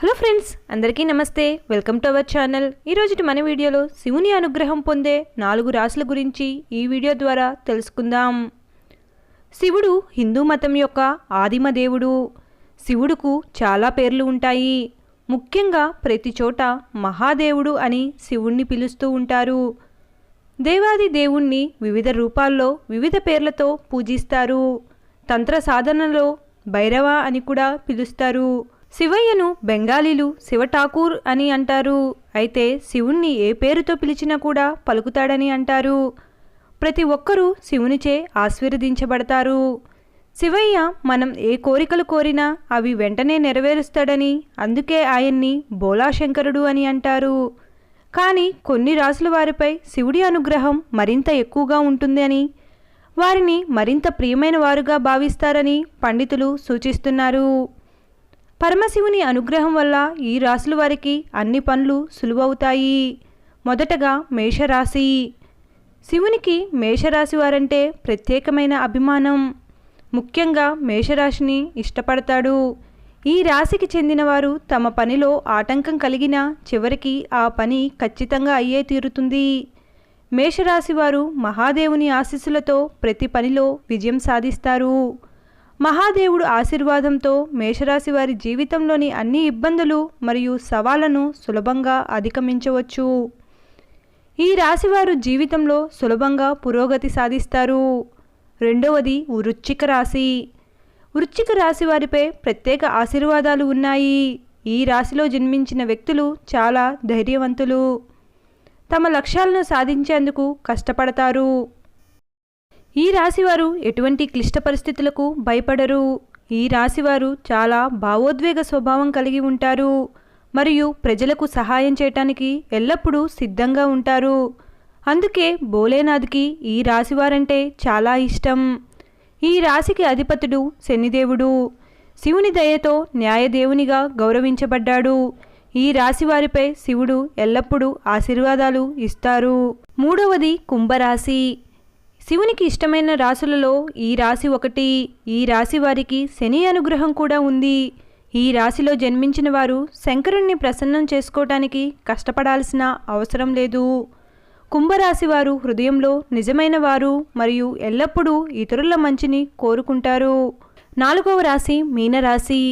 Hello friends అందరికీ నమస్తే. Welcome to our channel. ఈరోజు మన వీడియోలో శివుని అనుగ్రహం పొందే నాలుగు రాశుల గురించి ఈ వీడియో ద్వారా తెలుసుకుందాం. శివుడు హిందూ మతం యొక్క ఆదిమ దేవుడు. శివుడుకు చాలా పేర్లు ఉంటాయి. ముఖ్యంగా ప్రతి చోట మహాదేవుడు అని శివుణ్ణి పిలుస్తూ ఉంటారు. దేవాది దేవుణ్ణి వివిధ రూపాల్లో వివిధ పేర్లతో పూజిస్తారు. తంత్ర సాధనలో భైరవ అని కూడా పిలుస్తారు. శివయ్యను బెంగాలీలు శివఠాకూర్ అని అంటారు. అయితే శివుణ్ణి ఏ పేరుతో పిలిచినా కూడా పలుకుతాడని అంటారు. ప్రతి ఒక్కరూ శివునిచే ఆశీర్వదించబడతారు. శివయ్య మనం ఏ కోరికలు కోరినా అవి వెంటనే నెరవేరుస్తాడని అందుకే ఆయన్ని బోలాశంకరుడు అని అంటారు. కానీ కొన్ని రాసుల వారిపై శివుడి అనుగ్రహం మరింత ఎక్కువగా ఉంటుందని వారిని మరింత ప్రియమైన వారుగా భావిస్తారని పండితులు సూచిస్తున్నారు. పరమశివుని అనుగ్రహం వల్ల ఈ రాశుల వారికి అన్ని పనులు సులువవుతాయి. మొదటగా మేషరాశి. శివునికి మేషరాశి వారంటే ప్రత్యేకమైన అభిమానం. ముఖ్యంగా మేషరాశిని ఇష్టపడతాడు. ఈ రాశికి చెందినవారు తమ పనిలో ఆటంకం కలిగినా చివరికి ఆ పని ఖచ్చితంగా అయ్యే తీరుతుంది. మేషరాశి వారు మహాదేవుని ఆశీస్సులతో ప్రతి పనిలో విజయం సాధిస్తారు. మహాదేవుడు ఆశీర్వాదంతో మేషరాశి వారి జీవితంలోని అన్ని ఇబ్బందులు మరియు సవాళ్ళను సులభంగా అధిగమించవచ్చు. ఈ రాశివారు జీవితంలో సులభంగా పురోగతి సాధిస్తారు. రెండవది వృచ్చిక రాశి. వృచ్చిక రాశి వారిపై ప్రత్యేక ఆశీర్వాదాలు ఉన్నాయి. ఈ రాశిలో జన్మించిన వ్యక్తులు చాలా ధైర్యవంతులు. తమ లక్ష్యాలను సాధించేందుకు కష్టపడతారు. ఈ రాశివారు ఎటువంటి క్లిష్ట పరిస్థితులకు భయపడరు. ఈ రాశివారు చాలా భావోద్వేగ స్వభావం కలిగి ఉంటారు. మరియు ప్రజలకు సహాయం చేయటానికి ఎల్లప్పుడూ సిద్ధంగా ఉంటారు. అందుకే భోలేనాథ్కి ఈ రాశివారంటే చాలా ఇష్టం. ఈ రాశికి అధిపతుడు శనిదేవుడు. శివుని దయతో న్యాయదేవునిగా గౌరవించబడ్డాడు. ఈ రాశివారిపై శివుడు ఎల్లప్పుడూ ఆశీర్వాదాలు ఇస్తారు. మూడవది కుంభరాశి. శివునికి ఇష్టమైన రాశులలో ఈ రాశి ఒకటి. ఈ రాశి వారికి శని అనుగ్రహం కూడా ఉంది. ఈ రాశిలో జన్మించిన వారు శంకరుణ్ణి ప్రసన్నం చేసుకోవటానికి కష్టపడాల్సిన అవసరం లేదు. కుంభరాశి వారు హృదయంలో నిజమైన వారు మరియు ఎల్లప్పుడూ ఇతరుల మంచిని కోరుకుంటారు. నాలుగవ రాశి మీనరాశి.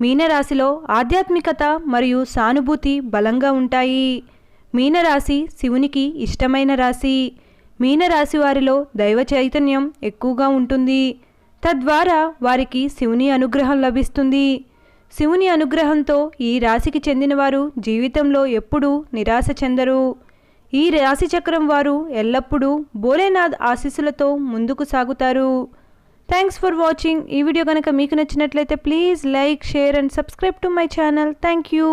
మీనరాశిలో ఆధ్యాత్మికత మరియు సానుభూతి బలంగా ఉంటాయి. మీనరాశి శివునికి ఇష్టమైన రాశి. మీనరాశి వారిలో దైవ చైతన్యం ఎక్కువగా ఉంటుంది. తద్వారా వారికి శివుని అనుగ్రహం లభిస్తుంది. శివుని అనుగ్రహంతో ఈ రాశికి చెందినవారు జీవితంలో ఎప్పుడూ నిరాశ చెందరు. ఈ రాశి చక్రం వారు ఎల్లప్పుడూ భోలేనాథ్ ఆశీస్సులతో ముందుకు సాగుతారు. థ్యాంక్స్ ఫర్ వాచింగ్ ఈ వీడియో కనుక మీకు నచ్చినట్లయితే please like share and subscribe to my channel. Thank you